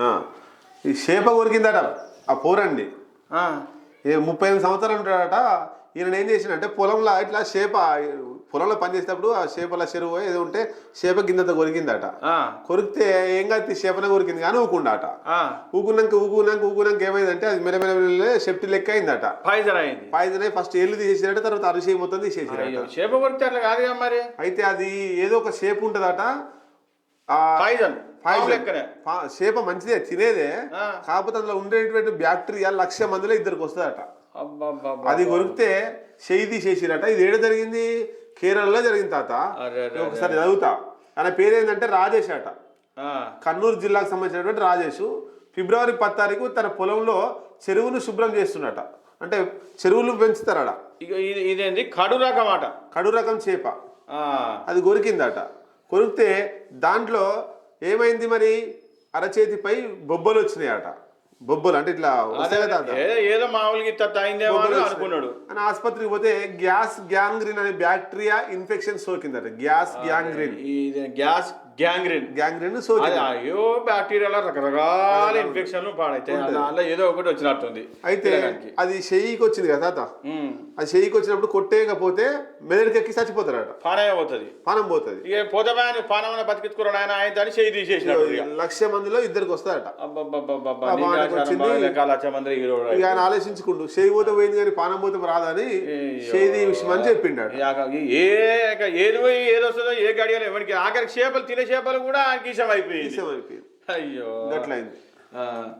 ఆ. ఈ చేప కొరికిందట ఆ పోరండి. ఆ, ఏ ముప్పై ఎనిమిది సంవత్సరాలు ఉంటాడట. ఈయన ఏం చేసిండంటే పొలంలో ఇట్లా చేప పొలంలో పనిచేసేటప్పుడు ఆ చేపల చెరువు ఏదో ఉంటే చేప కింద కొరికిందట. ఆ, కొరికితే ఏం కాదు చేపన కొరికింది కానీ ఊకుండాట. ఆ. ఊకున్నాక ఊకున్నాక ఊకున్నాక ఏమైందంటే అది మెల్ల మెల్ల సెఫ్టీ లెక్క అయిందట. పాయిజన్ అయింది. పాయిజన్ అయి ఫస్ట్ ఏళ్ళు తీసేసారట తర్వాత అరిసె మొత్తం తీసేసారట. చేప కొడితే అట్లా కాదు మరి. అయితే అది ఏదో ఒక షేప్ ఉంటదట. పాయిజన్ చేప మంచిదే తినేదే. కాకపోతే అందులో ఉండేటువంటి బ్యాక్టీరియా లక్ష మందిలో ఇద్దరికి వస్తుందట. అది కొరికితే చేయి తీసేసిరట ఇది ఏడ జరిగింది? కేరళలో జరిగింది తాత. ఒకసారి చదువుతా. ఆయన పేరు ఏంటంటే రాజేష్ అట. కర్నూలు జిల్లాకు సంబంధించినటువంటి రాజేష్. ఫిబ్రవరి పది తారీఖు తన పొలంలో చెరువును శుభ్రం చేస్తున్నట. అంటే చెరువులు పెంచుతారట. ఇక ఇది ఇదేంది? కడు రకం అట. కడు రకం చేప. ఆ, అది కొరికిందట. కొరికితే దాంట్లో ఏమైంది మరి? అరచేతిపై బొబ్బలు వచ్చినాయట. బొబ్బలు అంటే ఇట్లా. ఏదో మామూలుగా అని వచ్చినాయి. అనుకున్నాడు. అని ఆసుపత్రికి పోతే గ్యాస్ గ్యాంగ్రీన్ అనే bacteria infection సోకిందట. Gas gangrene. Gas gangrene. Gangrene సోకింది అయ్యో బ్యాక్టీరియాలో రకరకాల ఇన్ఫెక్షన్లు పాడైతే దాంట్లో ఏదో ఒకటి వచ్చినట్టుంది అయితే. అది చెయ్యికి వచ్చింది కదా తాత? అది చెయ్యికి వచ్చినప్పుడు కొట్టేయకపోతే మెదడుకెక్కి చచ్చిపోతారట. పానమే పోతుంది. పానం పోతుంది. ఇక పోతమని పానమని బతికించుకున్నాడు ఆయన ఆయన దాన్ని చేయి తీసేసినట్టు ఇక. లక్ష మందిలో ఇద్దరికి వస్తారట. వచ్చింది. ఆయన ఆలోచించుకుంటూ చేయి పోతే పోయింది కానీ పానం పోతే రాదని అయ్యో. చేయి తీసిమని చెప్పిండాడు ఏ ఏది ఏది వస్తుందో ఏ గడియలో ఎవరికి ఆఖరికి చేపలు తినే చేపలు కూడా ఆయనకి ఇష్టం అయిపోయింది అయిపోయింది అయ్యో. గట్లయింది. ఆ.